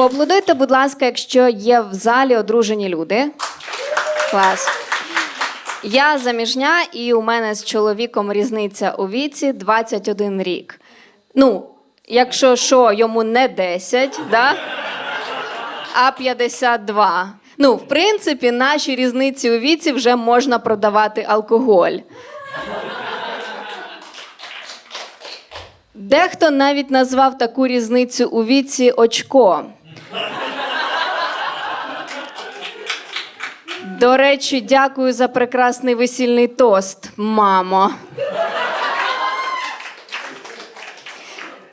Поаплодуйте, будь ласка, якщо є в залі одружені люди. Клас. Я заміжня, і у мене з чоловіком різниця у віці 21 рік. Ну, якщо що, йому не 10, да? а 52. Ну, в принципі, наші різниці у віці вже можна продавати алкоголь. Дехто навіть назвав таку різницю у віці очко. До речі, дякую за прекрасний весільний тост, мамо.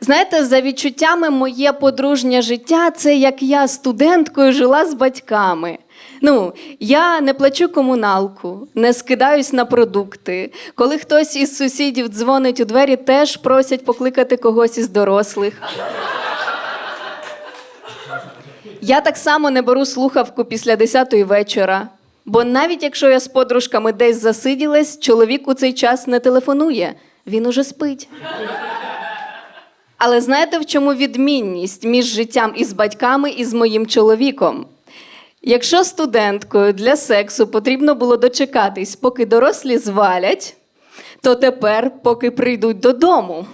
Знаєте, за відчуттями моє подружнє життя це як я студенткою жила з батьками. Ну, я не плачу комуналку, не скидаюсь на продукти. Коли хтось із сусідів дзвонить у двері, теж просять покликати когось із дорослих. Я так само не беру слухавку після 10-ї вечора. Бо навіть якщо я з подружками десь засиділась, чоловік у цей час не телефонує, він уже спить. Але знаєте, в чому відмінність між життям із батьками і з моїм чоловіком? Якщо студенткою для сексу потрібно було дочекатись, поки дорослі звалять, то тепер, поки прийдуть додому.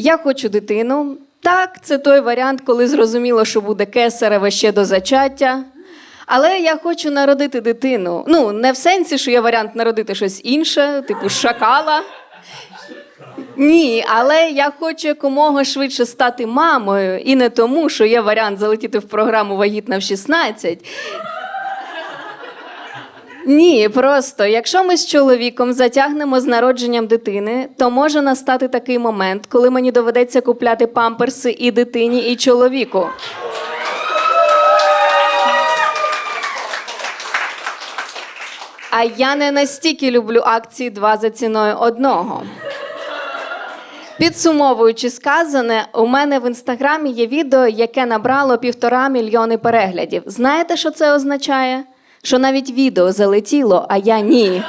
Я хочу дитину. Так, це той варіант, коли зрозуміло, що буде кесареве ще до зачаття. Але я хочу народити дитину. Ну, не в сенсі, що є варіант народити щось інше, типу шакала. Ні, але я хочу якомога швидше стати мамою, і не тому, що є варіант залетіти в програму вагітна в 16. Ні, просто якщо ми з чоловіком затягнемо з народженням дитини, то може настати такий момент, коли мені доведеться купляти памперси і дитині, і чоловіку. А я не настільки люблю акції два за ціною одного. Підсумовуючи сказане, у мене в інстаграмі є відео, яке набрало півтора мільйони переглядів. Знаєте, що це означає? Що навіть відео залетіло, а я ні.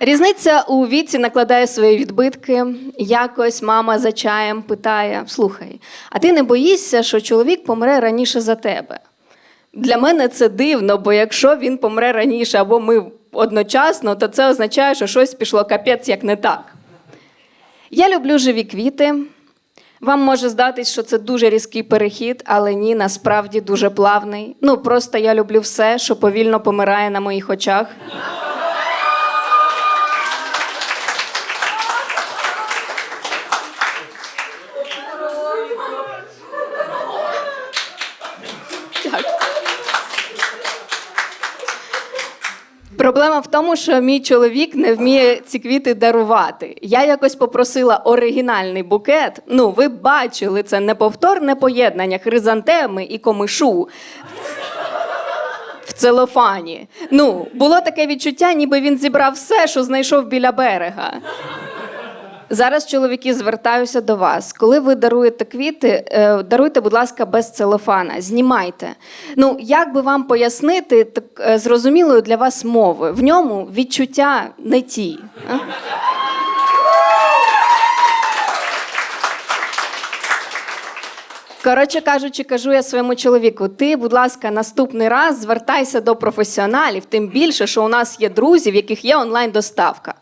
Різниця у віці накладає свої відбитки. Якось мама за чаєм питає: Слухай, а ти не боїшся, що чоловік помре раніше за тебе? Для мене це дивно, бо якщо він помре раніше або ми одночасно, то це означає, що щось пішло капець як не так. Я люблю живі квіти. Вам може здатись, що це дуже різкий перехід, але ні, насправді дуже плавний. Ну, просто я люблю все, що повільно помирає на моїх очах. Дякую. Проблема в тому, що мій чоловік не вміє ці квіти дарувати. Я якось попросила оригінальний букет. Ну, ви бачили це неповторне поєднання хризантеми і комишу в целофані. Ну, було таке відчуття, ніби він зібрав все, що знайшов біля берега. Зараз, чоловіки, звертаюся до вас. Коли ви даруєте квіти, е, даруйте, будь ласка, без целофана, знімайте. Ну, як би вам пояснити так, е, зрозумілою для вас мовою? В ньому відчуття не ті. Коротше кажучи, кажу я своєму чоловіку: ти, будь ласка, наступний раз звертайся до професіоналів, тим більше, що у нас є друзі, в яких є онлайн-доставка.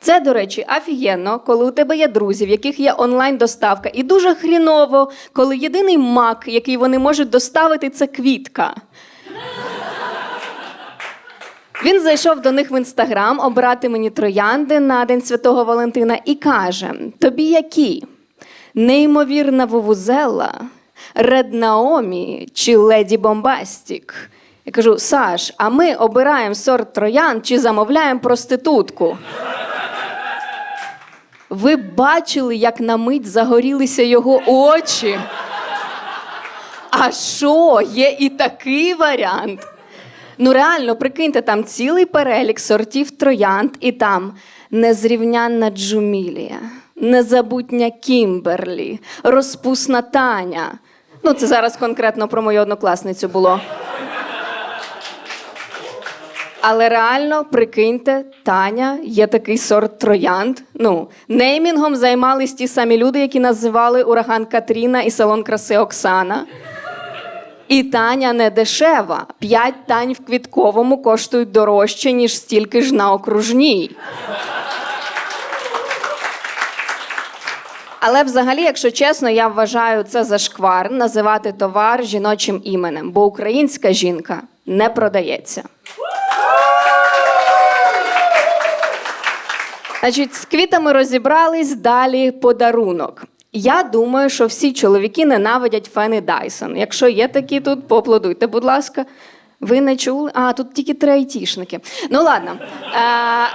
Це, до речі, офігенно, коли у тебе є друзі, в яких є онлайн-доставка, і дуже хріново, коли єдиний мак, який вони можуть доставити, це квітка. Він зайшов до них в інстаграм обирати мені троянди на День Святого Валентина і каже: Тобі які? Неймовірна Вовузела, Ред Наомі чи Леді Бомбастік? Я кажу: Саш, а ми обираємо сорт троян чи замовляємо проститутку? Ви бачили, як на мить загорілися його очі? А що, є і такий варіант? Ну, реально, прикиньте, там цілий перелік сортів троянд, і там незрівнянна Джумілія, незабутня Кімберлі, розпусна Таня. Ну, це зараз конкретно про мою однокласницю було. Але реально, прикиньте, Таня є такий сорт троянд. Ну, неймінгом займались ті самі люди, які називали ураган Катріна і салон краси Оксана. І Таня не дешева. П'ять тань в квітковому коштують дорожче, ніж стільки ж на окружній. Але взагалі, якщо чесно, я вважаю це за шквар називати товар жіночим іменем, бо українська жінка не продається. Значить, з квітами розібрались далі подарунок. Я думаю, що всі чоловіки ненавидять фени Dyson. Якщо є такі тут, поаплодуйте, будь ласка. Ви не чули? А, тут тільки три айтішники. Ну ладно. Е,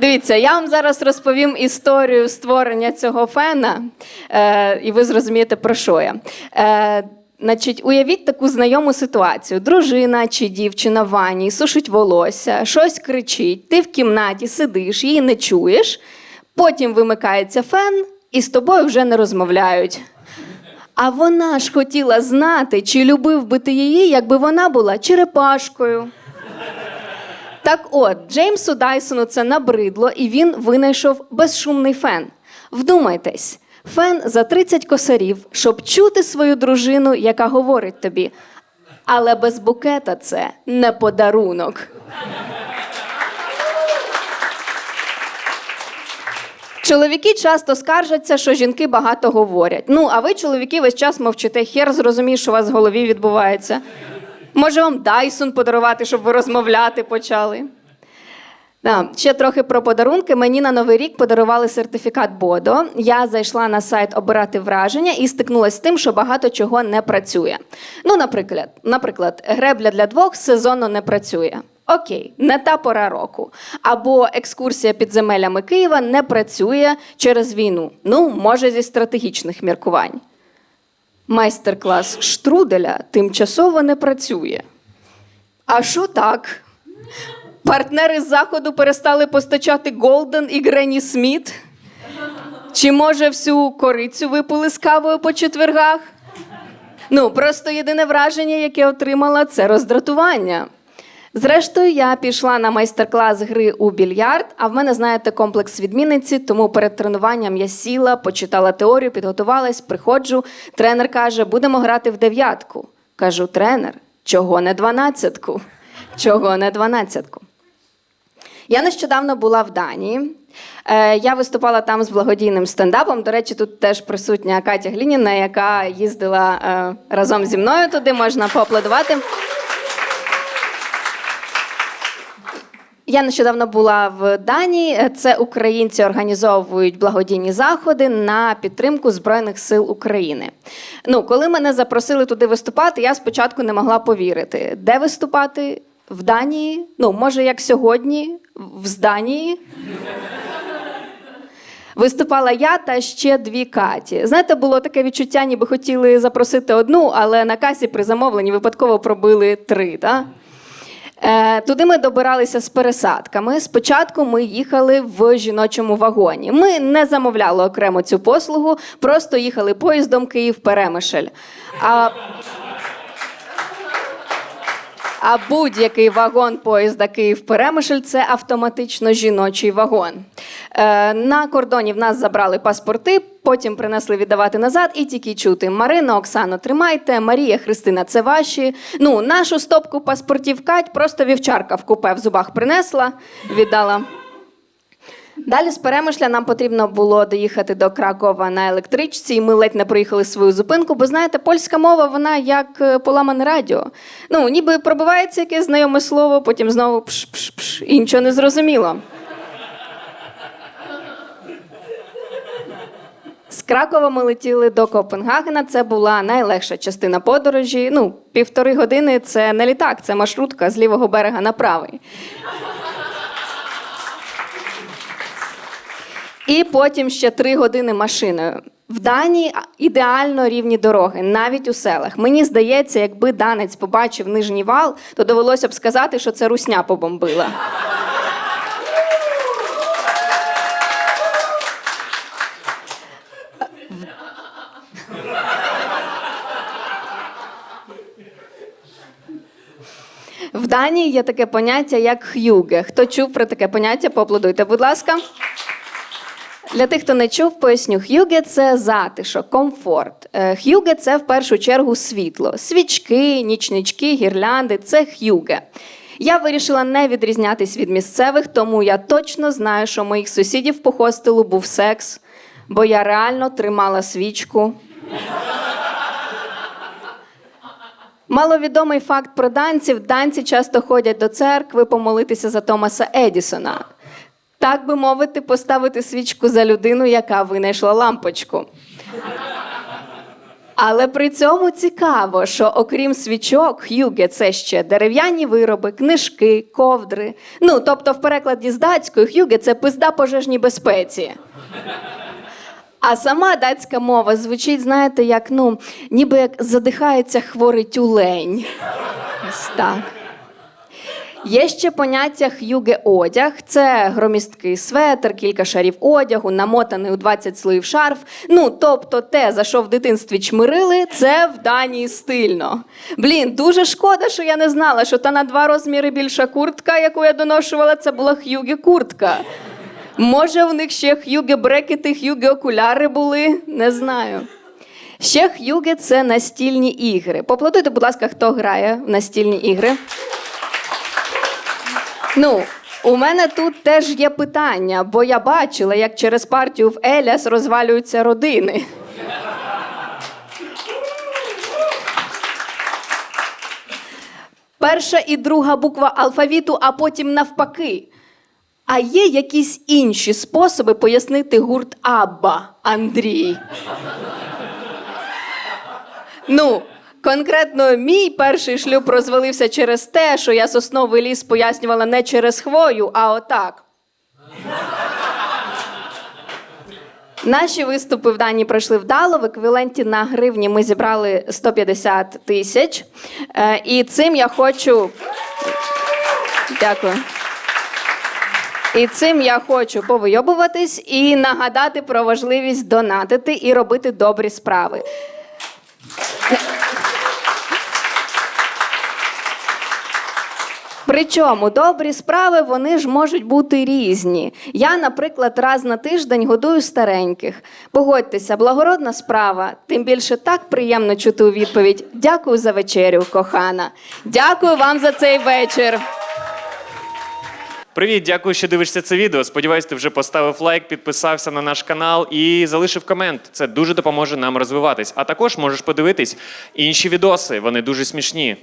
Дивіться, я вам зараз розповім історію створення цього фена, е, і ви зрозумієте, про що я. Е, Значить, уявіть таку знайому ситуацію: дружина чи дівчина в ванні сушить волосся, щось кричить, ти в кімнаті сидиш, її не чуєш, потім вимикається фен, і з тобою вже не розмовляють. А вона ж хотіла знати, чи любив би ти її, якби вона була черепашкою. Так от, Джеймсу Дайсону це набридло, і він винайшов безшумний фен. Вдумайтесь, фен за 30 косарів, щоб чути свою дружину, яка говорить тобі. Але без букета це не подарунок. Чоловіки часто скаржаться, що жінки багато говорять. Ну, а ви, чоловіки, весь час мовчите, хер зрозуміє, що у вас в голові відбувається. Може, вам Дайсон подарувати, щоб ви розмовляти почали. Да, ще трохи про подарунки. Мені на Новий рік подарували сертифікат Бодо. Я зайшла на сайт обирати враження і стикнулася з тим, що багато чого не працює. Ну, наприклад, наприклад, гребля для двох сезонно не працює. Окей, не та пора року. Або екскурсія підземелями Києва не працює через війну. Ну, може, зі стратегічних міркувань. Майстер-клас штруделя тимчасово не працює. А що так? Партнери з заходу перестали постачати Голден і Грені Сміт? Чи може всю корицю випили з кавою по четвергах? Ну, просто єдине враження, яке отримала, це роздратування. Зрештою, я пішла на майстер-клас гри у більярд, а в мене, знаєте, комплекс відмінниці, тому перед тренуванням я сіла, почитала теорію, підготувалась, приходжу. Тренер каже, будемо грати в дев'ятку. Кажу, тренер, чого не дванадцятку? Чого не дванадцятку? Я нещодавно була в Данії. Е, Я виступала там з благодійним стендапом. До речі, тут теж присутня Катя Глініна, яка їздила е, разом зі мною туди. Можна поаплодувати. Я нещодавно була в Данії. Це українці організовують благодійні заходи на підтримку Збройних сил України. Ну, коли мене запросили туди виступати, я спочатку не могла повірити, де виступати в Данії. Ну, може, як сьогодні, в Зданії. Виступала я та ще дві Каті. Знаєте, було таке відчуття, ніби хотіли запросити одну, але на касі при замовленні випадково пробили три. Да? Е, Туди ми добиралися з пересадками. Спочатку ми їхали в жіночому вагоні. Ми не замовляли окремо цю послугу, просто їхали поїздом Київ-Перемишль. А, а будь-який вагон поїзда Київ-Перемишль це автоматично жіночий вагон. Е, на кордоні в нас забрали паспорти, потім принесли віддавати назад і тільки чути: Марина, Оксано, тримайте, Марія, Христина, це ваші. Ну, нашу стопку паспортів Кать просто вівчарка в купе в зубах принесла, віддала. Далі з Перемишля нам потрібно було доїхати до Кракова на електричці, і ми ледь не проїхали свою зупинку, бо знаєте, польська мова вона як е, поламане радіо. Ну, ніби пробивається якесь знайоме слово, потім знову пш-пш-пш, і нічого не зрозуміло. З Кракова ми летіли до Копенгагена. Це була найлегша частина подорожі. Ну, півтори години це не літак, це маршрутка з лівого берега на правий. І потім ще три години машиною. В Данії ідеально рівні дороги, навіть у селах. Мені здається, якби данець побачив нижній вал, то довелося б сказати, що це русня побомбила. В Данії є таке поняття як х'юге. Хто чув про таке поняття, поаплодуйте, будь ласка. Для тих, хто не чув, поясню, х'юге це затишок, комфорт. Е, Х'юге це в першу чергу світло. Свічки, нічнички, гірлянди це х'юге. Я вирішила не відрізнятись від місцевих, тому я точно знаю, що моїх сусідів по хостелу був секс, бо я реально тримала свічку. Маловідомий факт про данців: данці часто ходять до церкви помолитися за Томаса Едісона. Так би мовити, поставити свічку за людину, яка винайшла лампочку. Але при цьому цікаво, що окрім свічок, х'юге це ще дерев'яні вироби, книжки, ковдри. Ну, тобто, в перекладі з датської х'юге це пизда пожежній безпеці. А сама датська мова звучить, знаєте, як ну, ніби як задихається хворий тюлень. Ось так. Є ще поняття х'юге одяг. Це громісткий светр, кілька шарів одягу, намотаний у 20 слоїв шарф. Ну, тобто, те, за що в дитинстві чмирили, це в Данії стильно. Блін, дуже шкода, що я не знала, що та на два розміри більша куртка, яку я доношувала, це була х'юге куртка. Може, у них ще х'юге брекети, х'юге окуляри були? Не знаю. Ще х'юге це настільні ігри. Поплатуйте, будь ласка, хто грає в настільні ігри. Ну, у мене тут теж є питання, бо я бачила, як через партію в Еляс розвалюються родини. Перша і друга буква алфавіту, а потім навпаки. А є якісь інші способи пояснити гурт Абба, Андрій? Ну, конкретно мій перший шлюб розвалився через те, що я сосновий ліс пояснювала не через хвою, а отак. Наші виступи в Данії пройшли вдало. В еквіваленті на гривні ми зібрали 150 тисяч. Е, І цим я хочу. Дякую. І цим я хочу повийобуватись і нагадати про важливість донатити і робити добрі справи. Причому добрі справи вони ж можуть бути різні. Я, наприклад, раз на тиждень годую стареньких. Погодьтеся, благородна справа. Тим більше так приємно чути у відповідь. Дякую за вечерю, кохана. Дякую вам за цей вечір. Привіт, дякую, що дивишся це відео. Сподіваюсь, ти вже поставив лайк, підписався на наш канал і залишив комент. Це дуже допоможе нам розвиватись. А також можеш подивитись інші відоси, вони дуже смішні.